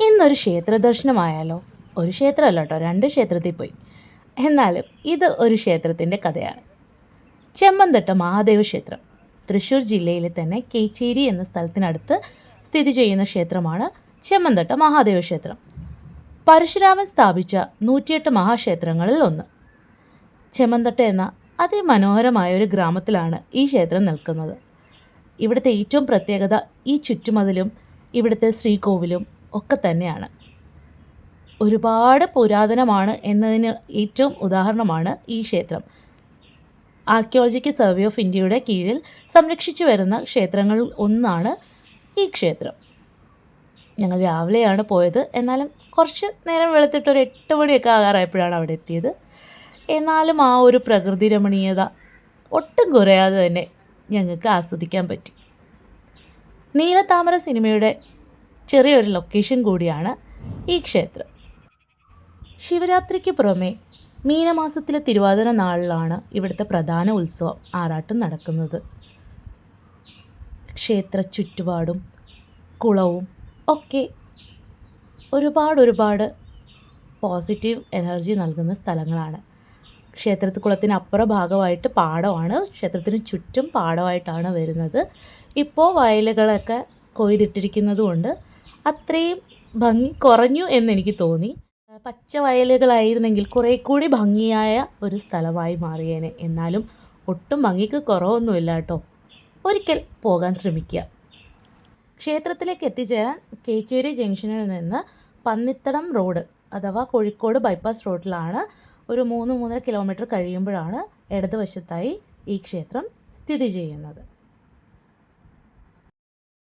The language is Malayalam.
ഇന്നൊരു ക്ഷേത്ര ദർശനമായാലോ ഒരു ക്ഷേത്രമല്ല കേട്ടോ രണ്ട് ക്ഷേത്രത്തിൽ പോയി. എന്നാലും ഇത് ഒരു ക്ഷേത്രത്തിന്റെ കഥയാണ്. ചെമ്മന്തട്ട മഹാദേവ ക്ഷേത്രം. തൃശ്ശൂർ ജില്ലയിലെ തന്നെ കേച്ചേരി എന്ന സ്ഥലത്തിനടുത്ത് സ്ഥിതി ചെയ്യുന്ന ക്ഷേത്രമാണ് ചെമ്മന്തട്ട മഹാദേവ ക്ഷേത്രം. പരശുരാമൻ സ്ഥാപിച്ച നൂറ്റിയെട്ട് മഹാക്ഷേത്രങ്ങളിൽ ഒന്ന്. ചെമ്മന്തട്ട എന്ന അതിമനോഹരമായ ഒരു ഗ്രാമത്തിലാണ് ഈ ക്ഷേത്രം നിൽക്കുന്നത്. ഇവിടുത്തെ ഏറ്റവും പ്രത്യേകത ഈ ചുറ്റുമതിലും ഇവിടുത്തെ ശ്രീകോവിലും ഒക്കെ തന്നെയാണ്. ഒരുപാട് പുരാതനമാണ് എന്നതിന് ഏറ്റവും ഉദാഹരണമാണ് ഈ ക്ഷേത്രം. ആർക്കിയോളജിക്കൽ സർവേ ഓഫ് ഇന്ത്യയുടെ കീഴിൽ സംരക്ഷിച്ചു വരുന്ന ക്ഷേത്രങ്ങളിൽ ഒന്നാണ് ഈ ക്ഷേത്രം. ഞങ്ങൾ രാവിലെയാണ് പോയത്. എന്നാലും കുറച്ച് നേരം വെളുത്തിട്ട് ഒരു എട്ട് മണിയൊക്കെ ആകാറായപ്പോഴാണ് അവിടെ എത്തിയത്. എന്നാലും ആ ഒരു പ്രകൃതി രമണീയത ഒട്ടും കുറയാതെ തന്നെ ഞങ്ങൾക്ക് ആസ്വദിക്കാൻ പറ്റി. നീലത്താമര സിനിമയുടെ ചെറിയൊരു ലൊക്കേഷൻ കൂടിയാണ് ഈ ക്ഷേത്രം. ശിവരാത്രിക്ക് പുറമെ മീനമാസത്തിലെ തിരുവാതിര നാളിലാണ് ഇവിടുത്തെ പ്രധാന ഉത്സവം ആറാട്ടും നടക്കുന്നത്. ക്ഷേത്ര ചുറ്റുപാടും കുളവും ഒക്കെ ഒരുപാട് ഒരുപാട് പോസിറ്റീവ് എനർജി നൽകുന്ന സ്ഥലങ്ങളാണ്. ക്ഷേത്രത്തിൽ കുളത്തിന് അപ്പുറ ഭാഗമായിട്ട് പാടമാണ്. ക്ഷേത്രത്തിന് ചുറ്റും പാടമായിട്ടാണ് വരുന്നത്. ഇപ്പോൾ വയലുകളൊക്കെ കൊയ്തിട്ടിരിക്കുന്നത് കൊണ്ട് അത്രയും ഭംഗി കുറഞ്ഞു എന്നെനിക്ക് തോന്നി. പച്ച വയലുകളായിരുന്നെങ്കിൽ കുറേ കൂടി ഭംഗിയായ ഒരു സ്ഥലമായി മാറിയേനെ. എന്നാലും ഒട്ടും ഭംഗിക്ക് കുറവൊന്നുമില്ല കേട്ടോ. ഒരിക്കൽ പോകാൻ ശ്രമിക്കുക. ക്ഷേത്രത്തിലേക്ക് എത്തിച്ചേരാൻ കേച്ചേരി ജംഗ്ഷനിൽ നിന്ന് പന്നിത്തടം റോഡ് അഥവാ കോഴിക്കോട് ബൈപ്പാസ് റോഡിലാണ് ഒരു മൂന്ന് മൂന്നര കിലോമീറ്റർ കഴിയുമ്പോഴാണ് ഇടതുവശത്തായി ഈ ക്ഷേത്രം സ്ഥിതി ചെയ്യുന്നത്.